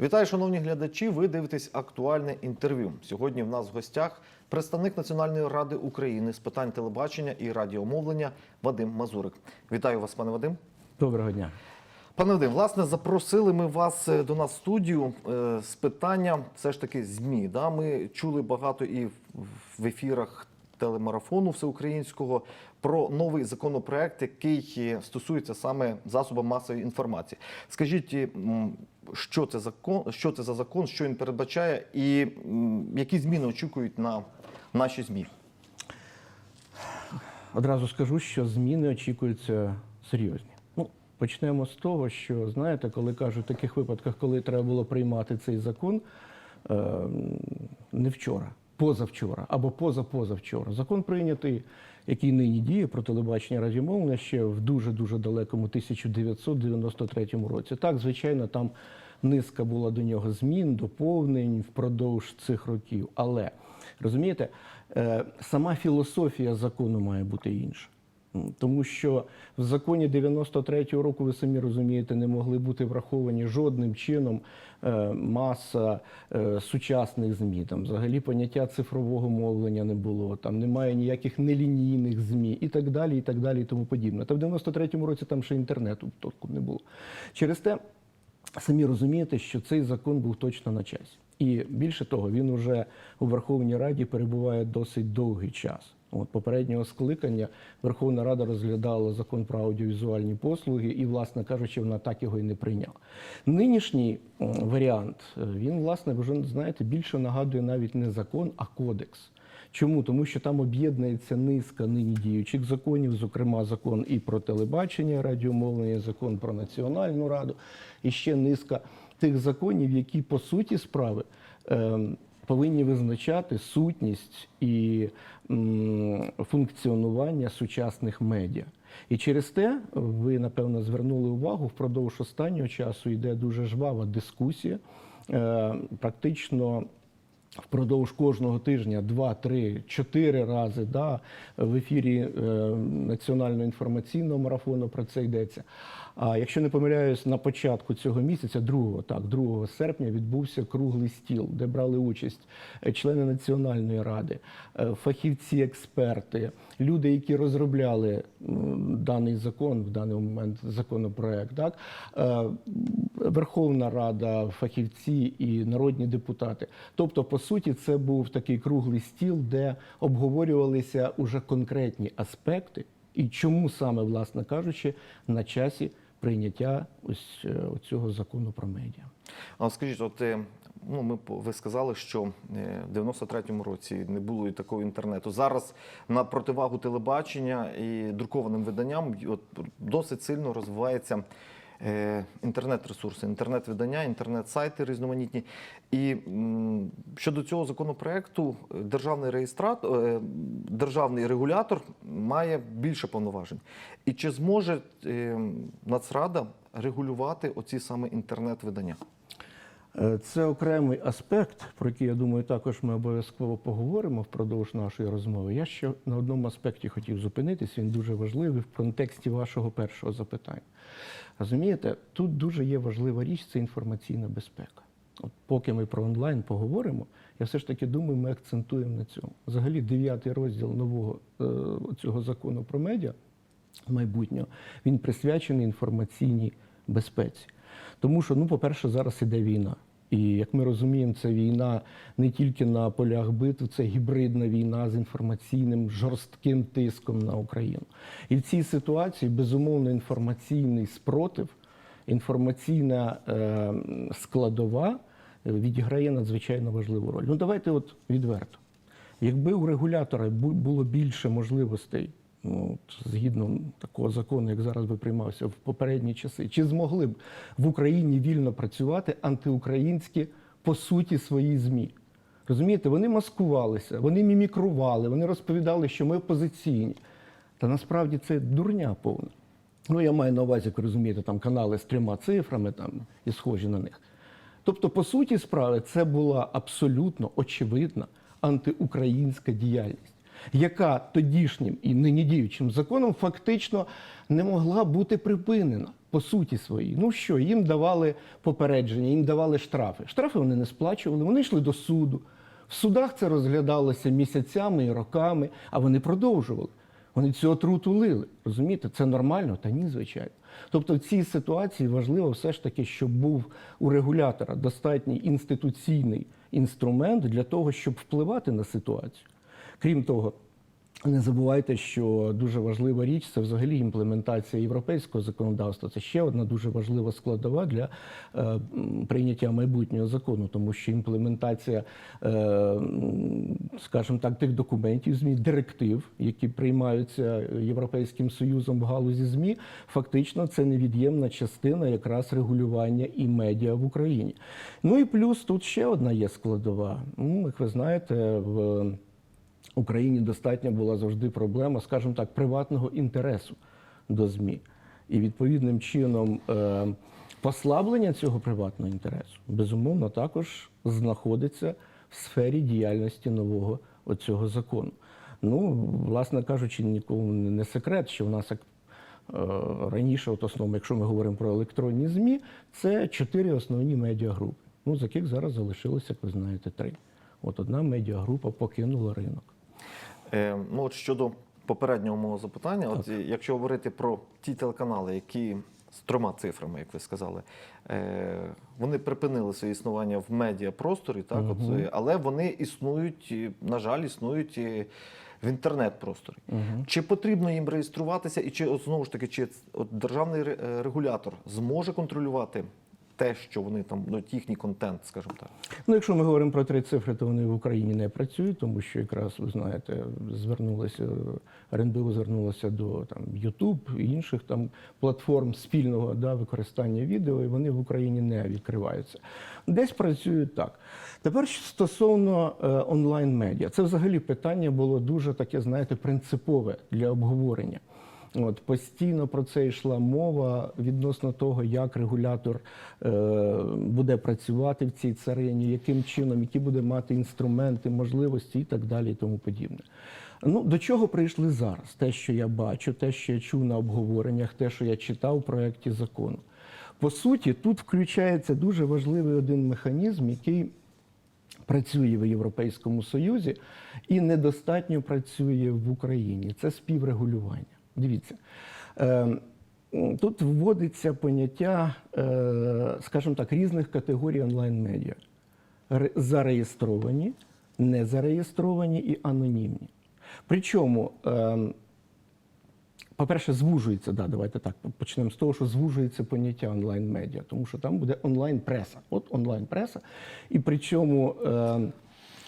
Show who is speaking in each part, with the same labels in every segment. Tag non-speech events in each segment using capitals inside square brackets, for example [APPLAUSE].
Speaker 1: Вітаю, шановні глядачі. Ви дивитесь актуальне інтерв'ю. Сьогодні в нас в гостях представник Національної ради України з питань телебачення і радіомовлення Вадим Мазурик. Вітаю вас, пане Вадим.
Speaker 2: Доброго дня.
Speaker 1: Пане Вадим, власне, запросили ми вас е, до нас в студію е, з питання все ж таки ЗМІ. Да? Ми чули багато і в- в ефірах телемарафону всеукраїнського про новий законопроект, який е, стосується саме засобів масової інформації. Скажіть, е, що це закон, що це за закон, що він передбачає, і які зміни очікують на наші ЗМІ?
Speaker 2: Одразу скажу, що зміни очікуються серйозні. Ну, почнемо з того, що знаєте, коли кажуть в таких випадках, коли треба було приймати цей закон, е, не вчора, позавчора або позапозавчора. Закон прийнятий, який нині діє про телебачення радіомовлення ще в дуже дуже далекому 1993 році. Так, звичайно, там низка була до нього змін, доповнень впродовж цих років. Але розумієте, е, сама філософія закону має бути інша. Тому що в законі 93-го року, ви самі розумієте, не могли бути враховані жодним чином е, маса е, сучасних ЗМІ. Там взагалі поняття цифрового мовлення не було, там немає ніяких нелінійних ЗМІ і так далі, і так далі, і тому подібне. Та в 93-му році там ще інтернету толком не було. Через те самі розумієте, що цей закон був точно на часі. І більше того, він уже у Верховній Раді перебуває досить довгий час. От попереднього скликання Верховна Рада розглядала закон про аудіовізуальні послуги, і, власне кажучи, вона так його і не прийняла. Нинішній варіант е, він, власне, вже знаєте, більше нагадує навіть не закон, а кодекс. Чому? Тому що там об'єднується низка нині діючих законів, зокрема закон і про телебачення, радіомовлення, закон про національну раду, і ще низка тих законів, які по суті справи ем, повинні визначати сутність і функціонування сучасних медіа. І через те ви напевно звернули увагу впродовж останнього часу йде дуже жвава дискусія. Е, практично впродовж кожного тижня два, три, чотири рази да, в ефірі е, національного інформаційного марафону про це йдеться. А якщо не помиляюсь, на початку цього місяця, 2, так, 2 серпня, відбувся круглий стіл, де брали участь е, члени Національної ради, е, фахівці, експерти, люди, які розробляли даний закон, в даний момент законопроект, так, е, Верховна Рада, фахівці і народні депутати. Тобто, по суті, це був такий круглий стіл, де обговорювалися уже конкретні аспекти, і чому саме, власне кажучи, на часі прийняття ось е, цього закону про медіа.
Speaker 1: А скажіть, от е, ну ми ви сказали, що е, в 93-му році не було і такого інтернету. Зараз на противагу телебачення і друкованим виданням от досить сильно розвивається. Е, Інтернет-ресурси, інтернет-видання, інтернет-сайти різноманітні. І щодо цього законопроекту, державний реєстратор, е, державний регулятор має більше повноважень. І чи зможе е, Нацрада регулювати оці саме інтернет-видання?
Speaker 2: Е, Це окремий аспект, про який я думаю, також ми обов'язково поговоримо впродовж нашої розмови. Я ще на одному аспекті хотів зупинитись. Він дуже важливий в контексті вашого першого запитання. Розумієте, тут дуже є важлива річ це інформаційна безпека. От поки ми про онлайн поговоримо, я все ж таки думаю, ми акцентуємо на цьому. Взагалі, дев'ятий розділ нового е, цього закону про медіа майбутнього, він присвячений інформаційній безпеці. Тому що, ну, по-перше, зараз іде війна. І як ми розуміємо, це війна не тільки на полях битв, це гібридна війна з інформаційним жорстким тиском на Україну. І в цій ситуації, безумовно, інформаційний спротив, інформаційна е, складова відіграє надзвичайно важливу роль. Ну, давайте от відверто. Якби у регулятора було більше можливостей, от, згідно такого закону, як зараз би приймався в попередні часи, чи змогли б в Україні вільно працювати антиукраїнські по суті свої ЗМІ? Розумієте, вони маскувалися, вони мімікрували, вони розповідали, що ми опозиційні. Та насправді це дурня повна. Ну, я маю на увазі, як розумієте, там канали з трьома цифрами там, і схожі на них. Тобто, по суті справи, це була абсолютно очевидна антиукраїнська діяльність, яка тодішнім і нині діючим законом фактично не могла бути припинена. по суті своїй. Ну що, їм давали попередження, їм давали штрафи. Штрафи вони не сплачували, вони йшли до суду. В судах це розглядалося місяцями і роками, а вони продовжували. Вони цю отруту лили. Розумієте, це нормально? Та ні, звичайно. Тобто в цій ситуації важливо все ж таки, щоб був у регулятора достатній інституційний інструмент для того, щоб впливати на ситуацію. Крім того, не забувайте, що дуже важлива річ це взагалі імплементація європейського законодавства. Це ще одна дуже важлива складова для е, прийняття майбутнього закону, тому що імплементація, е, скажімо так, тих документів ЗМІ, директив, які приймаються Європейським Союзом в галузі ЗМІ, фактично це невід'ємна частина якраз регулювання і медіа в Україні. Ну і плюс тут ще одна є складова. Ну, як ви знаєте, в Україні достатньо була завжди проблема, скажімо так, приватного інтересу до ЗМІ. І відповідним чином е, послаблення цього приватного інтересу, безумовно, також знаходиться в сфері діяльності нового оцього закону. Ну, власне кажучи, нікому не секрет, що в нас як е, раніше, от основно, якщо ми говоримо про електронні ЗМІ, це чотири основні медіагрупи, ну, з яких зараз залишилося, як ви знаєте, три. От одна медіагрупа покинула ринок.
Speaker 1: Е, ну, от щодо попереднього мого запитання, от якщо говорити про ті телеканали, які з трьома цифрами, як ви сказали, е, вони припинили своє існування в медіапросторі, так, от, але вони існують, на жаль, існують в інтернет-просторі. Чи потрібно їм реєструватися, і чи от, знову ж таки, чи от державний е, регулятор зможе контролювати те, що вони там, ну, їхній контент, скажімо так?
Speaker 2: Ну, якщо ми говоримо про три цифри, то вони в Україні не працюють, тому що якраз ви знаєте, звернулися РНБУ звернулося до там YouTube і інших там платформ спільного да, використання відео, і вони в Україні не відкриваються. Десь працюють так. Тепер стосовно е, онлайн-медіа, це взагалі питання було дуже таке, знаєте, принципове для обговорення. От постійно про це йшла мова відносно того, як регулятор е, буде працювати в цій царині, яким чином, які буде мати інструменти, можливості і так далі, і тому подібне. Ну до чого прийшли зараз? Те, що я бачу, те, що я чув на обговореннях, те, що я читав у проєкті закону. По суті, тут включається дуже важливий один механізм, який працює в Європейському Союзі і недостатньо працює в Україні. Це співрегулювання. Дивіться. Е, Тут вводиться поняття, е, скажімо так, різних категорій онлайн-медіа: Ре- зареєстровані, незареєстровані і анонімні. Причому, е, по-перше, звужується, да, давайте так почнемо з того, що звужується поняття онлайн-медіа, тому що там буде онлайн-преса. От онлайн-преса. І причому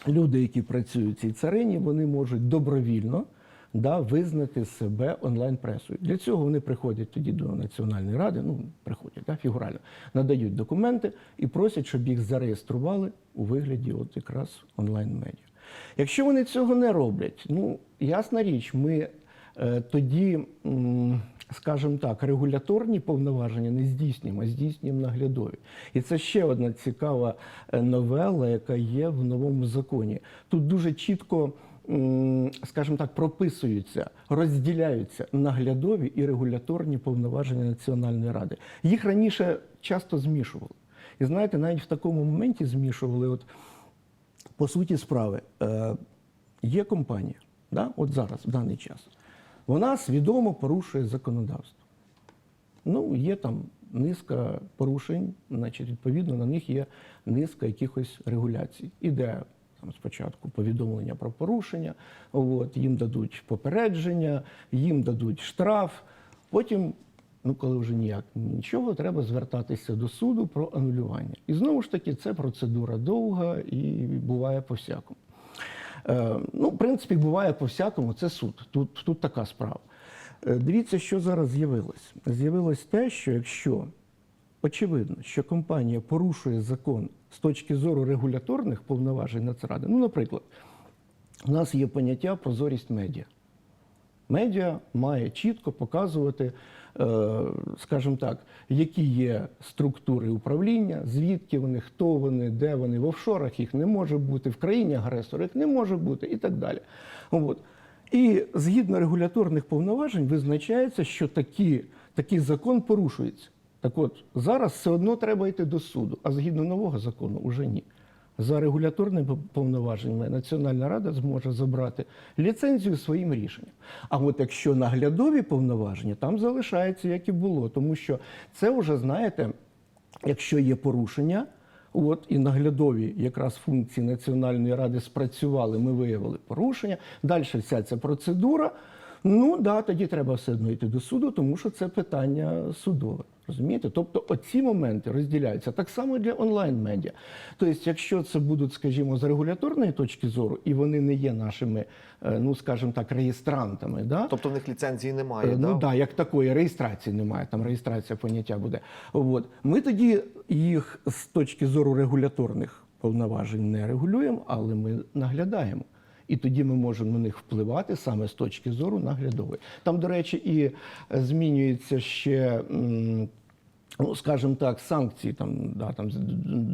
Speaker 2: люди, які працюють в цій царині, вони можуть добровільно да, визнати себе онлайн-пресою. Для цього вони приходять тоді до Національної ради, ну, приходять да, фігурально, надають документи і просять, щоб їх зареєстрували у вигляді от якраз онлайн-медіа. Якщо вони цього не роблять, ну, ясна річ, ми е, тоді, скажімо так, регуляторні повноваження не здійснюємо, а здійснюємо наглядові. І це ще одна цікава е, новела, яка є в новому законі. Тут дуже чітко, скажімо так, прописуються, розділяються наглядові і регуляторні повноваження Національної ради. Їх раніше часто змішували. І знаєте, навіть в такому моменті змішували. От, по суті справи, е, є компанія, да, от зараз, в даний час, вона свідомо порушує законодавство. Ну, є там низка порушень, значить, відповідно, на них є низка якихось регуляцій. Іде там спочатку повідомлення про порушення, от, їм дадуть попередження, їм дадуть штраф, потім. Ну, коли вже ніяк нічого, треба звертатися до суду про анулювання. І знову ж таки, це процедура довга і буває по-всякому. Е, ну, в принципі, буває по-всякому, це суд. Тут, тут така справа. Е, дивіться, що зараз з'явилось. З'явилось те, що якщо очевидно, що компанія порушує закон з точки зору регуляторних повноважень Нацради, ну, наприклад, у нас є поняття прозорість медіа. Медіа має чітко показувати, е, скажімо так, які є структури управління, звідки вони, хто вони, де вони, в офшорах їх не може бути, в країні агресора їх не може бути і так далі. От. І згідно регуляторних повноважень визначається, що такі, такий закон порушується. Так от, зараз все одно треба йти до суду, а згідно нового закону вже ні. За регуляторними повноваженнями Національна рада зможе забрати ліцензію своїм рішенням. А от якщо наглядові повноваження, там залишається, як і було, тому що це вже, знаєте, якщо є порушення, от і наглядові якраз функції Національної ради спрацювали, ми виявили порушення. Далі вся ця процедура. Ну да, тоді треба все одно йти до суду, тому що це питання судове. Розумієте? Тобто оці моменти розділяються так само і для онлайн-медіа. Тобто, якщо це будуть, скажімо, з регуляторної точки зору, і вони не є нашими, е, ну скажімо так, реєстрантами, да?
Speaker 1: Тобто в них ліцензії немає,
Speaker 2: Е,
Speaker 1: да?
Speaker 2: Ну да, як такої реєстрації немає, там реєстрація поняття буде. От. Ми тоді їх з точки зору регуляторних повноважень не регулюємо, але ми наглядаємо. І тоді ми можемо на них впливати саме з точки зору наглядової. Там, до речі, і е, змінюється ще. Ну, скажімо так, санкції там, да, там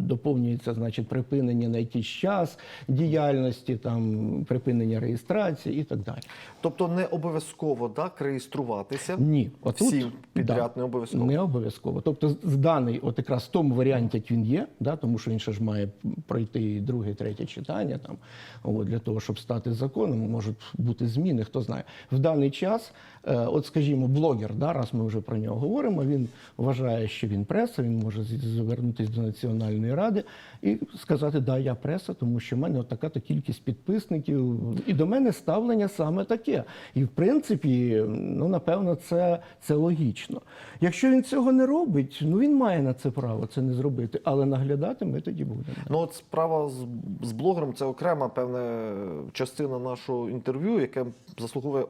Speaker 2: доповнюється, значить, припинення на якийсь час діяльності, там припинення реєстрації і так далі.
Speaker 1: Тобто не обов'язково так реєструватися.
Speaker 2: Ні, отут
Speaker 1: Всім підряд не обов'язково.
Speaker 2: Не обов'язково. Тобто, даний, от якраз в тому варіанті, як він є, да, тому що він ще ж має пройти і друге, третє читання, там, от, для того, щоб стати законом, можуть бути зміни, хто знає. В даний час, от скажімо, блогер, да, раз ми вже про нього говоримо, він вважає, що він преса, він може звернутися до Національної ради і сказати, да, я преса, тому що в мене така то кількість підписників, і до мене ставлення саме таке. І в принципі, ну напевно, це, це логічно. Якщо він цього не робить, ну він має на це право це не зробити, але наглядати ми тоді будемо.
Speaker 1: Ну, от справа з, з блогером це окрема певна частина нашого інтерв'ю, яке заслуговує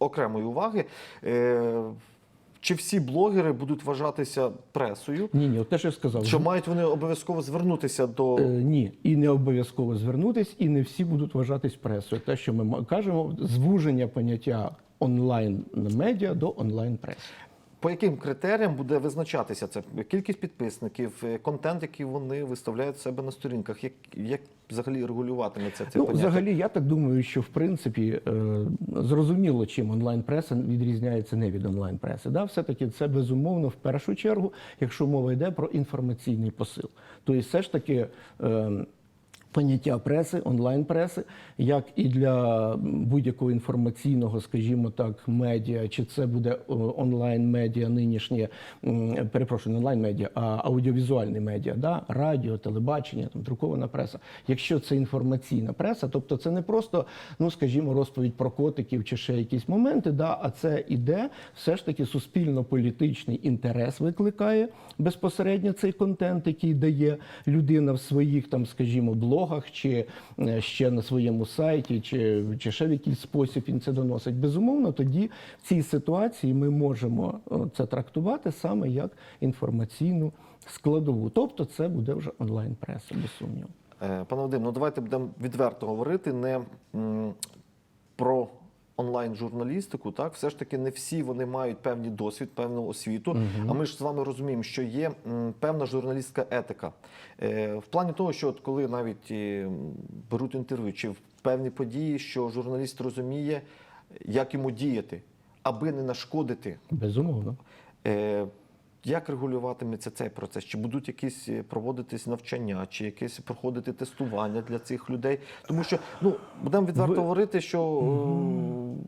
Speaker 1: окремої уваги. Е, чи всі блогери будуть вважатися пресою?
Speaker 2: Ні, ні, от те, що я сказав.
Speaker 1: Чи мають вони обов'язково звернутися до
Speaker 2: Е, ні, і не обов'язково звернутись, і не всі будуть вважатись пресою. Те, що ми кажемо, звуження поняття онлайн медіа до онлайн преси.
Speaker 1: По яким критеріям буде визначатися це кількість підписників, е, контент, який вони виставляють в себе на сторінках? Як, як взагалі регулюватиметься це
Speaker 2: Ну,
Speaker 1: поняття?
Speaker 2: взагалі, я так думаю, що в принципі е, зрозуміло, чим онлайн-преса відрізняється не від онлайн-преси. Да? Все-таки це безумовно в першу чергу, якщо мова йде про інформаційний посил. Тобто, все ж таки. Е, Поняття преси, онлайн-преси, як і для будь-якого інформаційного, скажімо так, медіа, чи це буде онлайн-медіа нинішнє, перепрошую, не онлайн-медіа, а аудіовізуальне медіа, да? радіо, телебачення, там, друкована преса. Якщо це інформаційна преса, тобто це не просто, ну скажімо, розповідь про котиків чи ще якісь моменти, да? а це іде все ж таки суспільно-політичний інтерес викликає безпосередньо цей контент, який дає людина в своїх там, скажімо, блогах чи е, ще на своєму сайті, чи, чи ще в якийсь спосіб він це доносить. Безумовно, тоді в цій ситуації ми можемо е, це трактувати саме як інформаційну складову. Тобто це буде вже онлайн-преса, без сумніву.
Speaker 1: Е, Пане Вадим, ну давайте будемо відверто говорити не про онлайн-журналістику. Так, все ж таки, не всі вони мають певний досвід, певну освіту. А ми ж з вами розуміємо, що є певна журналістська етика. Е, В плані того, що от коли навіть е, беруть інтерв'ю чи в певні події, що журналіст розуміє, як йому діяти, аби не нашкодити
Speaker 2: Безумовно.
Speaker 1: Як регулюватиметься цей процес? Чи будуть якісь е, проводитись навчання, чи якесь проходити тестування для цих людей? Тому що ну будемо відверто
Speaker 2: Ви-
Speaker 1: говорити, що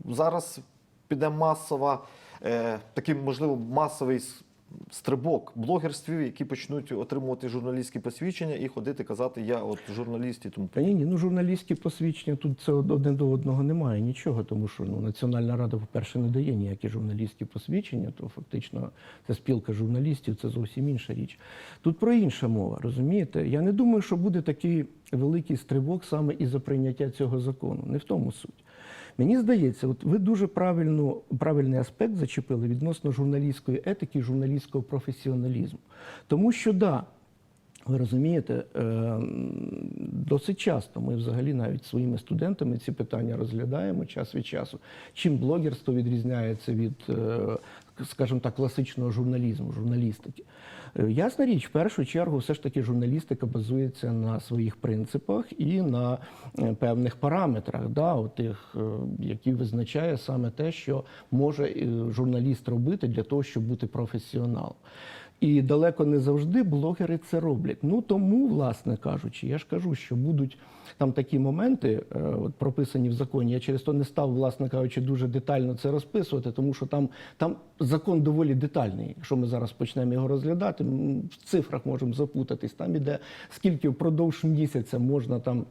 Speaker 1: е, зараз піде масова, е, такий можливо масовий стрибок блогерствів, які почнуть отримувати журналістські посвідчення і ходити казати, я от журналіст і тому
Speaker 2: Та ні, ні, ну журналістські посвідчення тут це од- один до одного немає нічого, тому що ну, Національна рада, по-перше, не дає ніякі журналістські посвідчення, то фактично це спілка журналістів, це зовсім інша річ. Тут про інша мова, розумієте? Я не думаю, що буде такий великий стрибок саме із-за прийняття цього закону. Не в тому суть. Мені здається, от ви дуже правильно, правильний аспект зачепили відносно журналістської етики журналістського професіоналізму. Тому що да, Ви розумієте, е, досить часто ми взагалі навіть своїми студентами ці питання розглядаємо час від часу. Чим блогерство відрізняється від, е, скажімо так, класичного журналізму, журналістики? Е, Ясна річ, в першу чергу, все ж таки журналістика базується на своїх принципах і на е, певних параметрах, да, тих, е, які визначає саме те, що може журналіст робити для того, щоб бути професіоналом. І далеко не завжди блогери це роблять. Ну тому, власне кажучи, я ж кажу, що будуть там такі моменти, е, от прописані в законі. Я через то не став, власне кажучи, дуже детально це розписувати, тому що там, там закон доволі детальний. Якщо ми зараз почнемо його розглядати, в цифрах можемо запутатись. Там іде скільки впродовж місяця можна там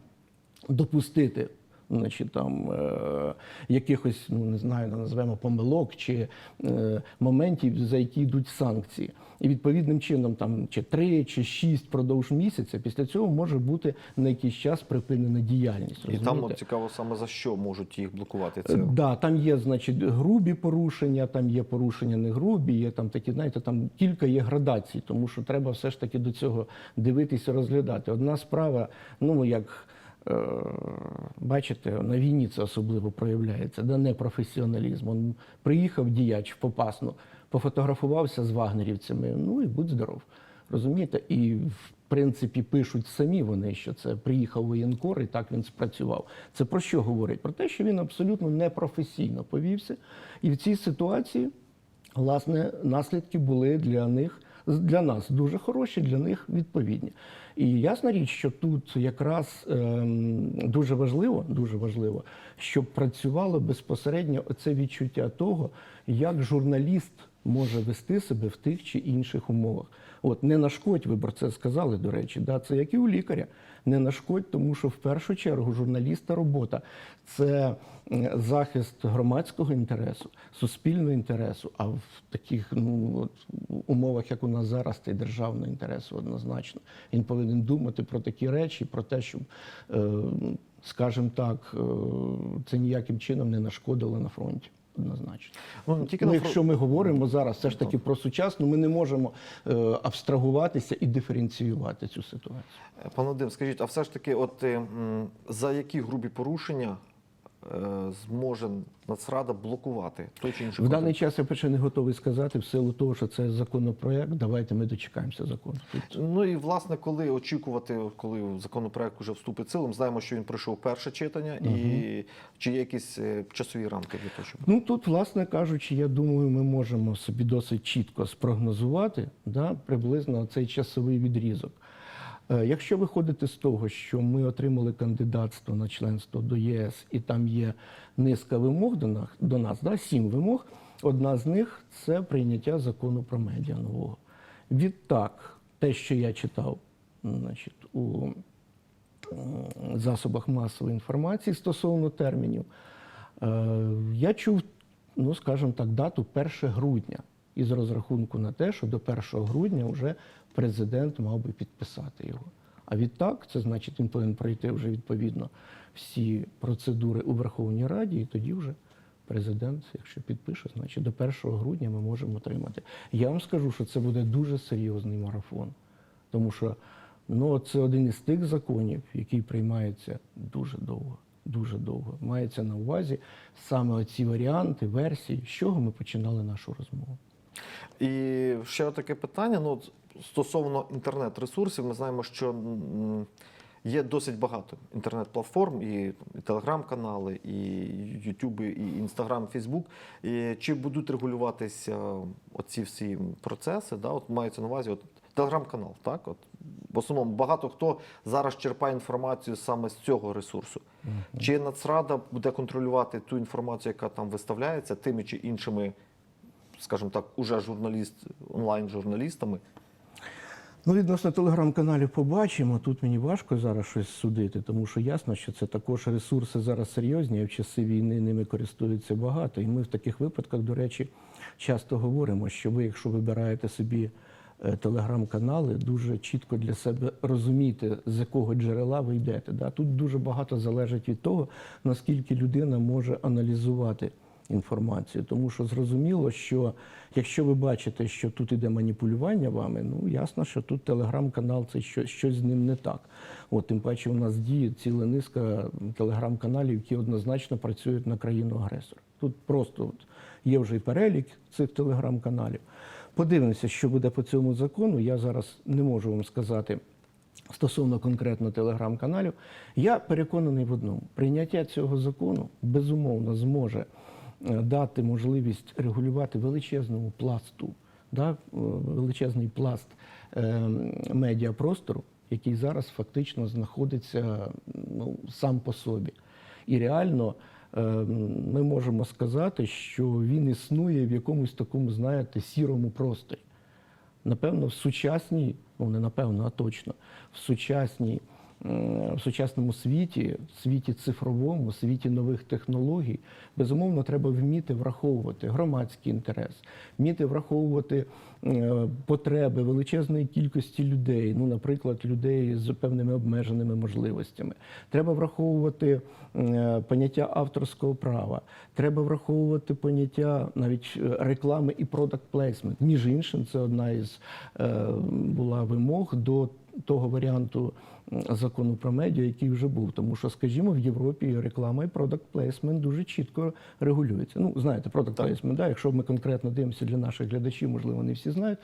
Speaker 2: допустити. Значить, там е, якихось, ну не знаю, називаємо помилок чи е, моментів, за які йдуть санкції. І відповідним чином, там чи три, чи шість продовж місяця, після цього може бути на якийсь час припинена діяльність.
Speaker 1: І там от, цікаво саме за що можуть їх блокувати.
Speaker 2: Е,
Speaker 1: Це
Speaker 2: Да, там є, значить, грубі порушення, там є порушення не грубі, є там такі, знаєте, там кілька є градацій, тому що треба все ж таки до цього дивитися, розглядати. Одна справа, ну як бачите, на війні це особливо проявляється, да, непрофесіоналізм. Он приїхав діяч в Попасну, пофотографувався з вагнерівцями, ну і будь здоров. Розумієте? І в принципі пишуть самі вони, що це приїхав воєнкор і так він спрацював. Це про що говорить? Про те, що він абсолютно непрофесійно повівся. І в цій ситуації, власне, наслідки були для них. Для нас дуже хороші, для них відповідні. І ясна річ, що тут якраз ем, дуже важливо, дуже важливо, щоб працювало безпосередньо це відчуття того, як журналіст може вести себе в тих чи інших умовах. От не нашкодь, ви про це сказали, до речі, да, це як і у лікаря. Не нашкодь, тому що в першу чергу журналіста робота це е, захист громадського інтересу, суспільного інтересу, а в таких ну, от, умовах, як у нас зараз, це державного інтересу однозначно. Він повинен думати про такі речі, про те, щоб, е, скажімо так, е, це ніяким чином не нашкодило на фронті. Однозначно.
Speaker 1: ну тільки
Speaker 2: Ну, якщо ми говоримо зараз все ж таки про сучасну, ми не можемо е, абстрагуватися і диференціювати цю ситуацію.
Speaker 1: Пане Дим, скажіть, а все ж таки, от е, за які грубі порушення зможе Нацрада блокувати той чи інший
Speaker 2: В даний час я ще не готовий сказати, в силу того, що це законопроект. Давайте ми дочекаємося закону.
Speaker 1: Ну і власне, коли очікувати, коли законопроект вже вступить в ми знаємо, що він пройшов перше читання, і чи є якісь е, часові рамки для того, щоб
Speaker 2: Ну тут, власне кажучи, я думаю, ми можемо собі досить чітко спрогнозувати да, приблизно цей часовий відрізок. Е, Якщо виходити з того, що ми отримали кандидатство на членство до ЄС, і там є низка вимог до нас, до нас да, сім вимог, одна з них це прийняття закону про медіа нового. Відтак, те, що я читав значить, у засобах масової інформації стосовно термінів, Е, Я чув, ну скажімо так, дату 1 грудня із розрахунку на те, що до 1 грудня вже президент мав би підписати його. А відтак, це значить, він повинен пройти вже відповідно всі процедури у Верховній Раді, і тоді вже президент, якщо підпише, значить до 1 грудня ми можемо отримати. Я вам скажу, що це буде дуже серйозний марафон, тому що ну, це один із тих законів, який приймається дуже довго. Дуже довго. Мається на увазі саме оці варіанти, версії, з чого ми починали нашу розмову.
Speaker 1: І ще таке питання. Ну, стосовно інтернет-ресурсів, ми знаємо, що є досить багато інтернет-платформ, і, телеграм-канали, і Ютуб, і Інстаграм, Фейсбук. І чи будуть регулюватися оці всі процеси? Да? От мається на увазі от, телеграм-канал, так? От, в основному багато хто зараз черпає інформацію саме з цього ресурсу. Чи Нацрада буде контролювати ту інформацію, яка там виставляється, тими чи іншими скажімо так, уже журналіст онлайн-журналістами.
Speaker 2: Ну, відносно телеграм-каналів побачимо. Тут мені важко зараз щось судити, тому що ясно, що це також ресурси зараз серйозні, а в часи війни ними користуються багато. І ми в таких випадках, до речі, часто говоримо, що ви, якщо вибираєте собі е, телеграм-канали, дуже чітко для себе розумієте, з якого джерела ви йдете. Тут дуже багато залежить від того, наскільки людина може аналізувати інформацію. Тому що зрозуміло, що якщо ви бачите, що тут іде маніпулювання вами, ну ясно, що тут телеграм-канал це щось, щось з ним не так. От тим паче у нас діє ціла низка телеграм-каналів, які однозначно працюють на країну агресора. Тут просто от є вже і перелік цих телеграм-каналів. Подивимося, що буде по цьому закону. Я зараз не можу вам сказати. Стосовно конкретно телеграм-каналів, я переконаний в одному: прийняття цього закону безумовно зможе дати можливість регулювати величезному пласту, да, е, величезний пласт е, медіапростору, який зараз фактично знаходиться ну, сам по собі. І реально е, ми можемо сказати, що він існує в якомусь такому, знаєте, сірому просторі. Напевно, в сучасній, ну не напевно, а точно, в сучасній, в сучасному світі, в світі цифровому, світі нових технологій, безумовно, треба вміти враховувати громадський інтерес, вміти враховувати е, потреби величезної кількості людей, ну, наприклад, людей з певними обмеженими можливостями. Треба враховувати е, поняття авторського права, треба враховувати поняття навіть е, реклами і product placement. Між іншим, це одна із е, була вимог до того варіанту закону про медіа, який вже був. Тому що, скажімо, в Європі реклама і product placement дуже чітко регулюється. Ну, знаєте, product placement, да, якщо ми конкретно дивимося для наших глядачів, можливо, не всі знають.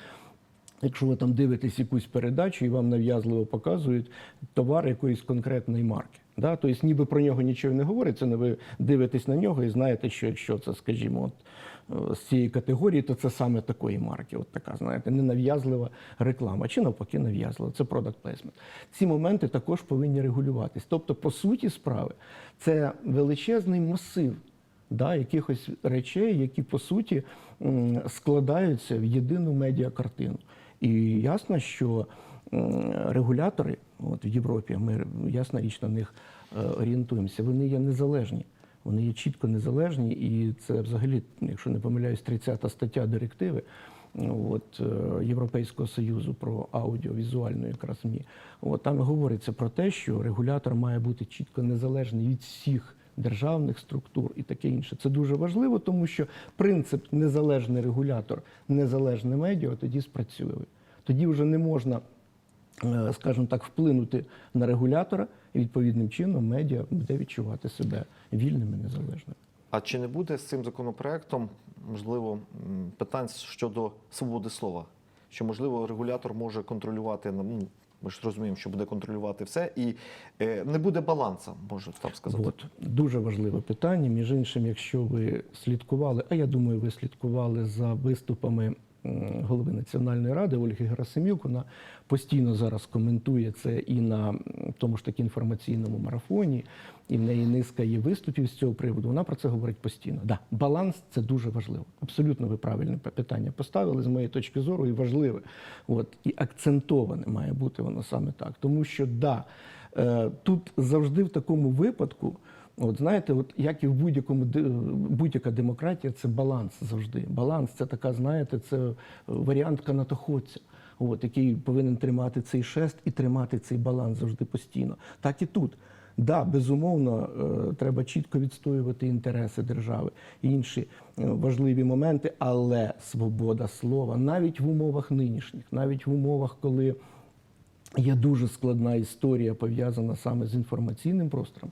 Speaker 2: Якщо ви там дивитесь якусь передачу і вам нав'язливо показують товар якоїсь конкретної марки. Да? Тобто, ніби про нього нічого не говориться, але ви дивитесь на нього і знаєте, що якщо це, скажімо, от, з цієї категорії, то це саме такої марки. От така, знаєте, ненав'язлива реклама, чи навпаки нав'язлива. Це product placement. Ці моменти також повинні регулюватись. Тобто, по суті справи, це величезний масив да, якихось речей, які по суті складаються в єдину медіакартину. І ясно, що регулятори от в Європі, ми ясна річ на них е, орієнтуємося, вони є незалежні. Вони є чітко незалежні, і це взагалі, якщо не помиляюсь, 30 стаття директиви ну, от, е, Європейського союзу про аудіовізуальну якраз ЗМІ. От там говориться про те, що регулятор має бути чітко незалежний від всіх державних структур і таке інше. Це дуже важливо, тому що принцип незалежний регулятор, незалежне медіа тоді спрацює. Тоді вже не можна, скажімо так, вплинути на регулятора, і відповідним чином медіа буде відчувати себе вільним і незалежним.
Speaker 1: А чи не буде з цим законопроектом, можливо, питань щодо свободи слова? Що, можливо, регулятор може контролювати, ну, ми ж розуміємо, що буде контролювати все, і е, не буде балансу, можу так сказати.
Speaker 2: От дуже важливе питання. Між іншим, якщо ви слідкували, а я думаю, ви слідкували за виступами голови Національної ради Ольги Герасимюк. Вона постійно зараз коментує це і на тому ж таки інформаційному марафоні, і в неї низка є виступів з цього приводу. Вона про це говорить постійно. Да, баланс це дуже важливо. Абсолютно ви правильне питання поставили з моєї точки зору, і важливе. От і акцентоване має бути воно саме так, тому що да. Е, Тут завжди в такому випадку, от знаєте, от як і в будь-якому будь-яка демократія, це баланс завжди. Баланс це така, знаєте, це варіант канатоходця, от, який повинен тримати цей шест і тримати цей баланс завжди постійно. Так і тут. Да, безумовно, е, треба чітко відстоювати інтереси держави і інші е, важливі моменти, але свобода слова навіть в умовах нинішніх, навіть в умовах, коли Є дуже складна історія пов'язана саме з інформаційним простором.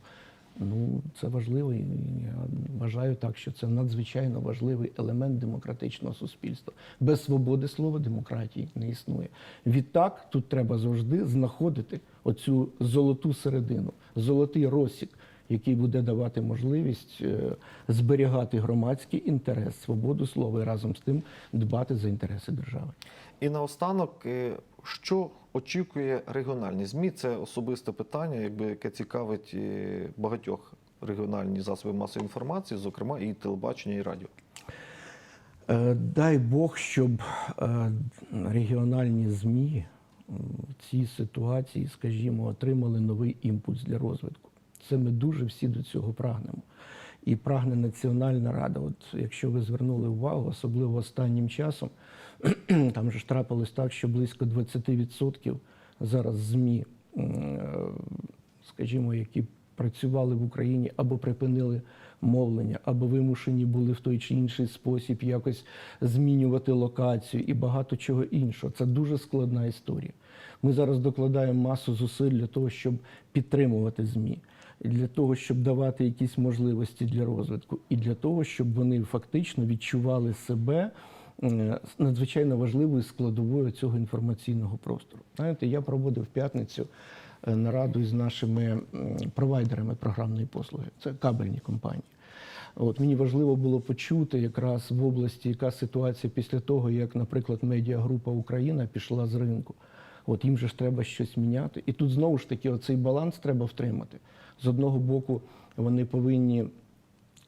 Speaker 2: Ну, це важливо. і Я вважаю так, що це надзвичайно важливий елемент демократичного суспільства. Без свободи слова демократії не існує. Відтак тут треба завжди знаходити оцю золоту середину, золотий розсік, який буде давати можливість е, зберігати громадський інтерес, свободу слова і разом з тим дбати за інтереси держави.
Speaker 1: І наостанок, е, що очікує регіональні ЗМІ? Це особисте питання, якби яке цікавить е, багатьох регіональні засоби масової інформації, зокрема і телебачення, і радіо.
Speaker 2: Дай Бог, щоб регіональні ЗМІ в цій ситуації, скажімо, отримали новий імпульс для розвитку. Це ми дуже всі до цього прагнемо. І прагне Національна рада. От якщо ви звернули увагу, особливо останнім часом, [CLEARS THROAT] там же ж трапилось так, що близько 20% зараз ЗМІ, е, скажімо, які працювали в Україні або припинили мовлення, або вимушені були в той чи інший спосіб якось змінювати локацію і багато чого іншого. Це дуже складна історія. Ми зараз докладаємо масу зусиль для того, щоб підтримувати ЗМІ, для того, щоб давати якісь можливості для розвитку, і для того, щоб вони фактично відчували себе е, надзвичайно важливою складовою цього інформаційного простору. Знаєте, я проводив п'ятницю е, нараду із нашими провайдерами програмної послуги. Це кабельні компанії. От мені важливо було почути якраз в області, яка ситуація після того, як, наприклад, медіагрупа Україна пішла з ринку. От їм же ж треба щось міняти. І тут знову ж таки оцей баланс треба втримати. З одного боку, вони повинні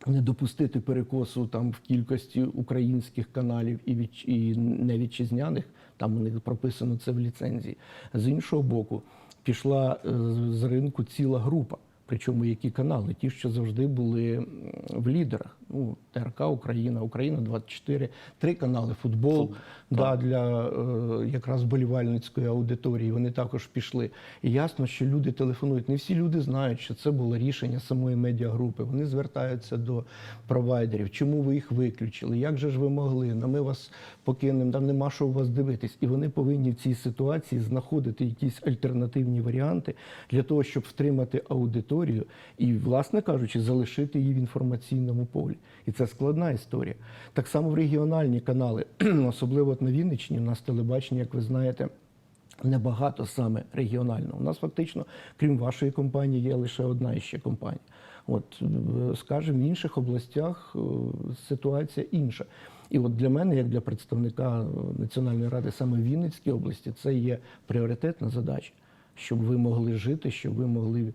Speaker 2: не допустити перекосу там в кількості українських каналів і, від, і невітчизняних, там у них прописано це в ліцензії. З іншого боку, пішла е, з ринку ціла група. Причому які канали? Ті, що завжди були в лідерах. Ну, ТРК Україна, Україна 24, три канали, футбол да, для е, якраз болівальницької аудиторії. Вони також пішли. І ясно, що люди телефонують. Не всі люди знають, що це було рішення самої медіагрупи. Вони звертаються до провайдерів. Чому ви їх виключили? Як же ж ви могли? На ми вас покинемо, там нема що у вас дивитись. І вони повинні в цій ситуації знаходити якісь альтернативні варіанти для того, щоб втримати аудиторію і, власне кажучи, залишити її в інформаційному полі. І це складна історія. Так само в регіональні канали, [CLEARS THROAT] особливо от на Вінниччині, у нас телебачення, як ви знаєте. Небагато саме регіонально. У нас фактично, крім вашої компанії, є лише одна іще компанія. От, е, скажімо, в інших областях е, ситуація інша. І от для мене, як для представника Національної ради саме в Вінницькій області, це є пріоритетна задача, щоб ви могли жити, щоб ви могли е,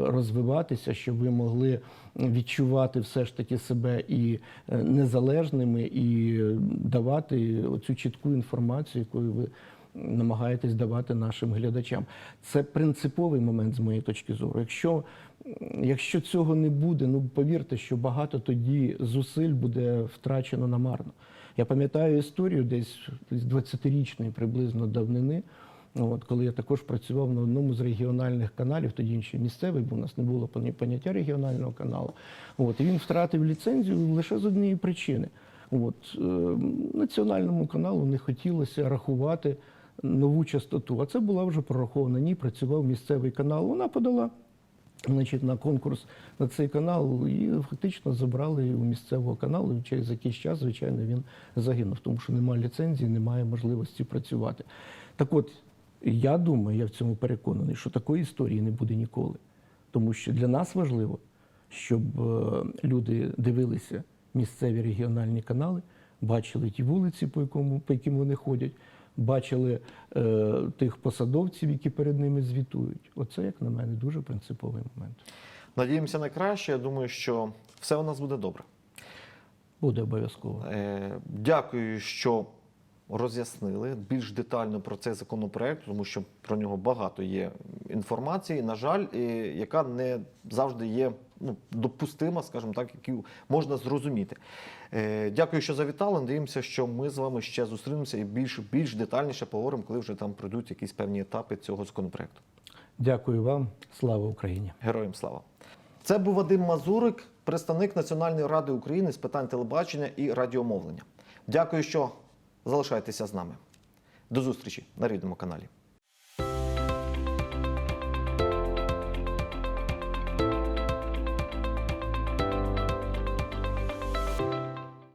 Speaker 2: розвиватися, щоб ви могли відчувати все ж таки себе і е, незалежними, і е, давати оцю чітку інформацію, яку ви намагаєтесь давати нашим глядачам. Це принциповий момент з моєї точки зору. Якщо, якщо цього не буде, ну повірте, що багато тоді зусиль буде втрачено намарно. Я пам'ятаю історію десь, десь 20-річної приблизно давнини. От, коли я також працював на одному з регіональних каналів, тоді ще місцевий, бо у нас не було поня- поняття регіонального каналу. От, і він втратив ліцензію лише з однієї причини. От, е, національному каналу не хотілося рахувати нову частоту. А це була вже прорахована. Ні, працював місцевий канал. Вона подала значить, на конкурс на цей канал і фактично забрали у місцевого каналу. І через якийсь час, звичайно, він загинув, тому що немає ліцензії, немає можливості працювати. Так от, я думаю, я в цьому переконаний, що такої історії не буде ніколи. Тому що для нас важливо, щоб е, люди дивилися місцеві регіональні канали, бачили ті вулиці, по, якому, по яким вони ходять, бачили е, тих посадовців, які перед ними звітують. Оце, як на мене, дуже принциповий момент.
Speaker 1: Надіємося на краще. Я думаю, що все у нас буде добре.
Speaker 2: Буде обов'язково.
Speaker 1: Е, Дякую, що роз'яснили більш детально про цей законопроект, тому що про нього багато є інформації, на жаль, яка не завжди є ну, допустима, скажімо так, яку можна зрозуміти. Е, Дякую, що завітали. Надіємося, що ми з вами ще зустрінемося і більш, більш детальніше поговоримо, коли вже там пройдуть якісь певні етапи цього законопроекту.
Speaker 2: Дякую вам. Слава Україні!
Speaker 1: Героям слава! Це був Вадим Мазурик, представник Національної ради України з питань телебачення і радіомовлення. Дякую, що залишаєтеся з нами. До зустрічі на рідному каналі.